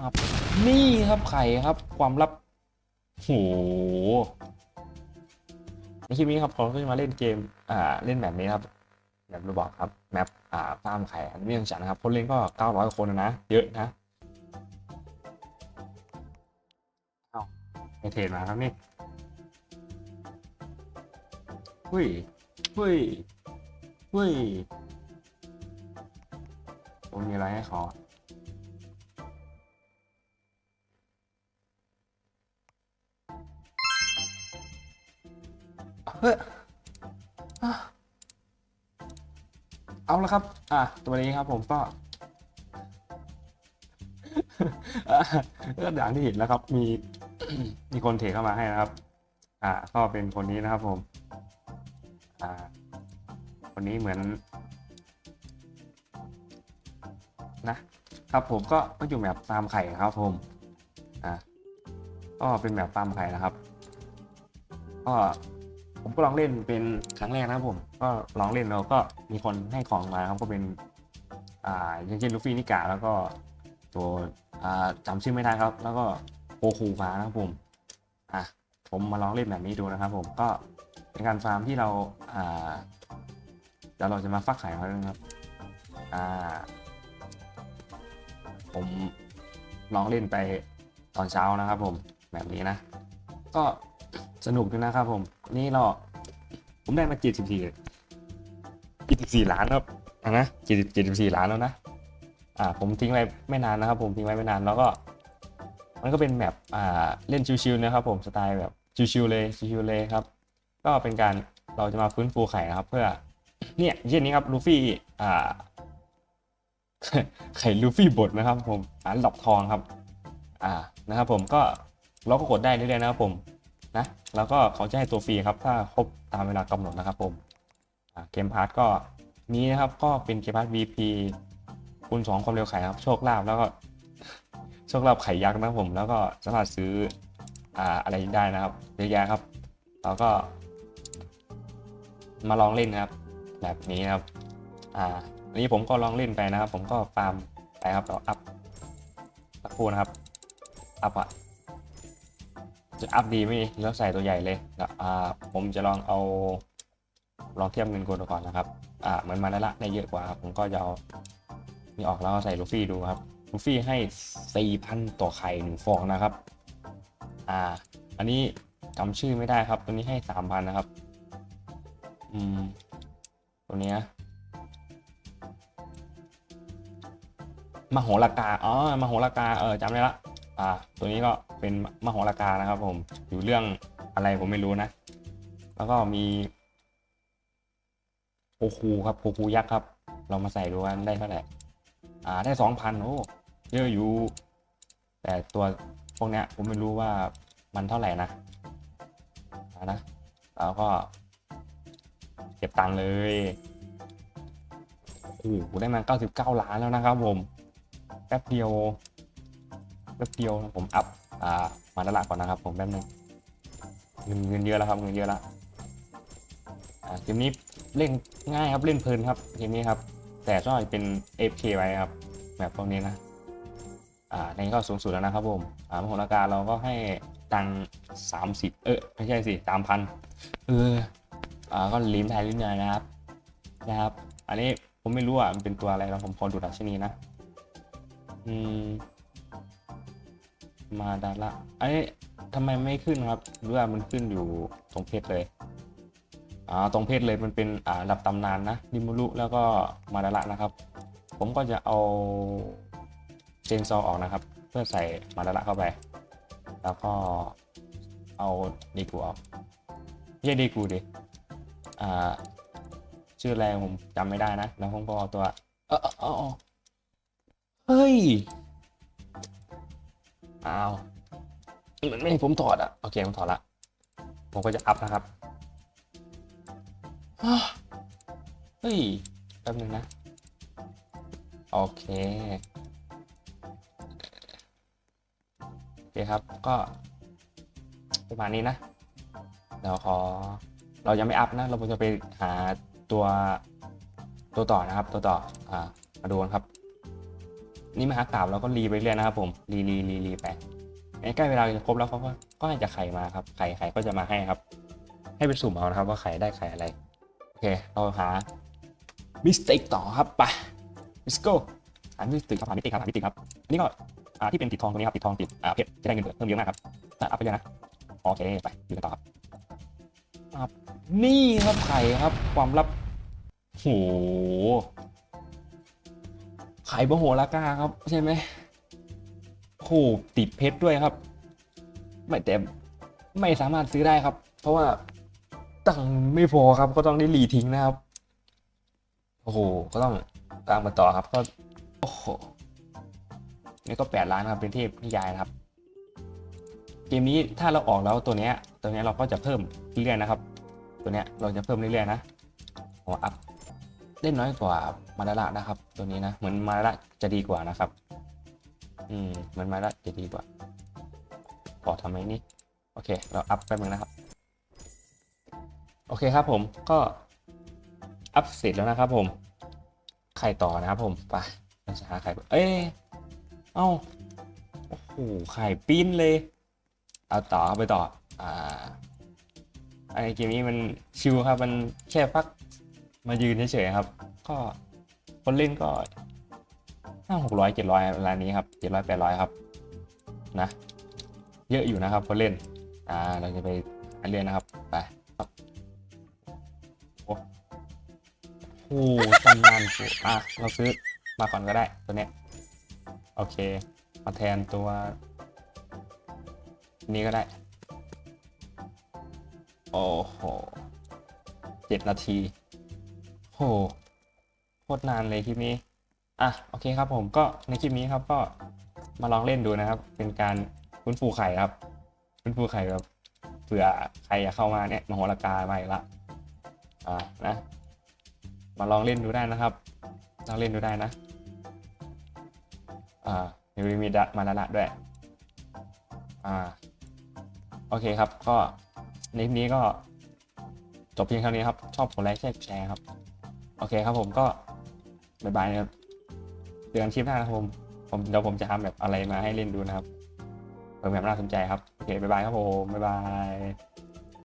ครับนี่ครับไข่ครับ ความลับโหในคลิปนี้ครับผมก็จะมาเล่นเกม อ่า เล่นแบบนี้ครับแบบรูบอกครับ แมป อ่าฟาร์มไข่อันนี้ยังฉันนะครับ คนเล่นก็900คนนะ เยอะนะเอาไอเทรดมาครับนี่เฮ้ยเฮ้ยเฮ้ยผมมีอะไรให้ขอ ฮ้ยเอาละครับ อะ ตัวนี้ครับผมก็อะก็อย่างที่เห็นแล้วครับ มีมีคนเทเข้ามาให้นะครับ อ่า ก็เป็นคนนี้นะครับผม อ่า คนนี้เหมือน นะครับผมก็ก็อยู่แบบฟาร์มไข่ครับผม อ่า ก็เป็นแบบฟาร์มไข่นะครับ ก็ ก็ลองเล่นเป็นครั้งแรกนะครับผม ก็ลองเล่นแล้วก็มีคนให้ของมาครับก็เป็นอ่าอย่างเช่นลูฟี่นิกาแล้วก็ตัวอ่าจำชื่อไม่ได้ครับ แล้วก็โกคูมานะครับผมอะผมมาลองเล่นแบบนี้ดูนะครับ ผมก็เป็นการฟาร์มที่เราอ่าเดี๋ยวเราจะมาฟักไข่เขาด้วยครับอ่าผมลองเล่นไปตอนเช้านะครับผมแบบนี้นะ ก็สนุกด้วยนะครับผม นี่เราผมได้มาเจ็ดสิบสี่เจ็ดสิบสี่ล้านครับอะนะเจ็ดเจ็ดสิบสี่ล้านแล้วนะ อ่า ผมทิ้งไว้ไม่นานนะครับ ผมทิ้งไว้ไม่นานแล้วก็ มันก็เป็นแบบอ่าเล่นชิวๆนะครับ ผมสไตล์แบบชิวๆเลยชิวๆเลยครับ ก็เป็นการเราจะมาฟื้นฟูไข่นะครับ เพื่อ เนี่ยเช่นนี้ครับลูฟี่อ่าไข่ลูฟี่บดนะครับ ผมอ่านหลอกทองครับ อ่านะครับ ผมก็เราก็กดได้เรื่อยๆนะครับผม นะแล้วก็เขาจะให้ตัวฟรีครับ ถ้าครบตามเวลากำหนดนะครับผมเกมพาร์ทก็มีนะครับก็เป็นเกมพาร์ท VP คูณสองความเร็วไข่ครับ โชคลาภแล้วก็โชคลาภไข่ยักษ์นะครับผม แล้วก็สามารถซื้ออ่าอะไรได้นะครับเยอะแยะครับ แล้วก็ มาลองเล่นนะครับ แบบนี้นะครับอ่าอันนี้ผมก็ลองเล่นไปนะครับ ผมก็ฟาร์มไปครับแล้วอัพสักครู่นะครับอัพอะ จะอัพดีไหมแล้วใส่ตัวใหญ่เลยแล้วอ่าผมจะลองเอาลองเทียบเงินกูก่อนนะครับอ่าเหมันมาแล้วละได้เยอะกว่าผมก็จะเอานี่ออกแล้วก็ใส่ลูฟี่ดูครับลูฟี่ให้4,000ต่อไข่หนึ่งฟองนะครับอ่าอันนี้จำชื่อไม่ได้ครับ ตัวนี้ให้3,000นะครับอืมตัวเนี้ยมโหรากา อ๋อมโหรากา เออจำได้ละ อ่า ตัวนี้ก็เป็นมโหรากานะครับ ผม อยู่เรื่องอะไรผมไม่รู้นะ แล้วก็มีโคคูครับโคคูยักษ์ครับ เรามาใส่ดูกันได้เท่าไหร่ อ่า ได้สองพันโอ้เยอะอยู่ แต่ตัวพวกเนี้ยผมไม่รู้ว่ามันเท่าไหร่นะนะแล้วก็ เก็บตังค์เลยโอ้โหได้มา99ล้านแล้วนะครับผม แป๊บเดียว แป๊บเดียวผมอัพอ่ามาตลาดก่อนนะครับ ผมแป๊บนึงเงินเงินเยอะแล้วครับเงินเยอะแล้วอ่าเกมนี้เล่นง่ายครับเล่นเพลินครับเกมนี้ครับ แต่ชอบเป็น FK ไว้ครับ แบบพวกนี้นะอ่าในก็สูงสุดแล้วนะครับผมอ่ามโหราการเราก็ให้ตังสามสิบเออไม่ใช่สิสามพันเอออ่าก็ลิ้มไทยลิ้มใหญ่นะครับนะครับ อันนี้ผมไม่รู้อะมันเป็นตัวอะไรแล้วผมขอดูดัชนีนะ อืม มาดาละอันนี้ทำไมไม่ขึ้นครับหรือว่ามันขึ้นอยู่ตรงเพชรเลยอ่าตรงเพชรเลยมันเป็นอ่าระดับตำนานนะดิมูรุแล้วก็มาดาละนะครับ ผมก็จะเอาเจนซอออกนะครับ เพื่อใส่มาดาละเข้าไป แล้วก็เอาดีกูออกไม่ใช่ดีกูดิอ่าชื่ออะไรผมจำไม่ได้นะ แล้วผมก็เอาตัวเออเออเออเออเฮ้ย อ้าวมันไม่ให้ผมถอดอะ โอเคผมถอดละ ผมก็จะอัพนะครับเฮ้ยแป๊บนึงนะ โอเค โอเคครับ ก็ประมาณนี้นะ เดี๋ยวขอ เรายังไม่อัพนะ เราจะไปหาตัวตัวต่อนะครับ ตัวต่อ อ่า มาดูกันครับ นี่มหากราบเราก็รีไปเรื่อยนะครับผมรีรีรีรีไปใกล้เวลาจะครบแล้วเขาก็ก็ให้จะไข่มาครับไข่ไข่ก็จะมาให้ครับ ให้เป็นสุ่มเอานะครับ ว่าไข่ได้ไข่อะไรโอเคเราหามิสเตกต่อครับไป let's go หามิสเตกครับหามิสเตกครับหามิสเตกครับอันนี้ก็อ่าที่เป็นติดทองตรงนี้ครับติดทองติดอ่าเพชรจะได้เงินเพิ่มเยอะมากครับอะอัพไปเลยนะโอเคไปดูกันต่อครับนี่ครับไข่ครับความลับโห ข่บะโหรากาครับ ใช่ไหมโหติดเพชรด้วยครับ ไม่แต่ไม่สามารถซื้อได้ครับ เพราะว่าตังไม่พอครับ ก็ต้องได้รีทิ้งนะครับ โอ้โห ก็ต้องตามมาต่อครับ ก็ โอ้โหนี่ก็แปดล้านครับ เป็นเทพนิยายนะครับ เกมนี้ถ้าเราออกแล้วตัวเนี้ย ตัวเนี้ยเราก็จะเพิ่มเรื่อยๆนะครับ ตัวเนี้ยเราจะเพิ่มเรื่อยๆนะหัวอัพ เล่นน้อยกว่ามาดาระนะครับ ตัวนี้นะ เหมือนมาดาระจะดีกว่านะครับ อืมเหมือนมาดาระจะดีกว่าพอทำไมนี่โอเค เราอัพแป๊บนึงนะครับ โอเคครับผมก็อัพเสร็จแล้วนะครับ ผมไข่ต่อนะครับผมไปเราจะหาไข่เอ้ยเอ้าโอ้โหไข่ปิ้นเลย เอาต่อเข้าไปต่ออ่าไอเกมนี้มันชิวครับ มันแค่พัก มายืนเฉยๆครับ ก็คนเล่นก็ห้าหกร้อยเจ็ดร้อยเวลานี้ครับเจ็ดร้อยแปดร้อยครับนะเยอะอยู่นะครับคนเล่นอ่าเราจะไปอันเรียนนะครับไปบโอ้โหตำนานกูอะเราซื้อมาก่อนก็ได้ตัวเนี้ยโอเค มาแทนตัว นี้ก็ได้ โอ้โหเจ็ดนาที โหโคตรนานเลยคลิปนี้ อะโอเคครับผมก็ในคลิปนี้ครับก็มาลองเล่นดูนะครับ เป็นการฟื้นฟูไข่ครับฟื้นฟูไข่แบบเผื่อใครอยากเข้ามาเนี่ยมโหรากามาอีกละอ่านะ มาลองเล่นดูได้นะครับลองเล่นดูได้นะอ่ามีมีดะมาละละด้วยอ่าโอเคครับก็ในคลิปนี้ก็จบเพียงเท่านี้ครับ ชอบกดไลค์แชร์ครับ โอเคครับผมก็บายบายนะครับเจอกันคลิปหน้านะครับผมผมเดี๋ยวผมจะทำแบบอะไรมาให้เล่นดูนะครับเผื่อแบบน่าสนใจครับโอเคบายบายครับผมบายบาย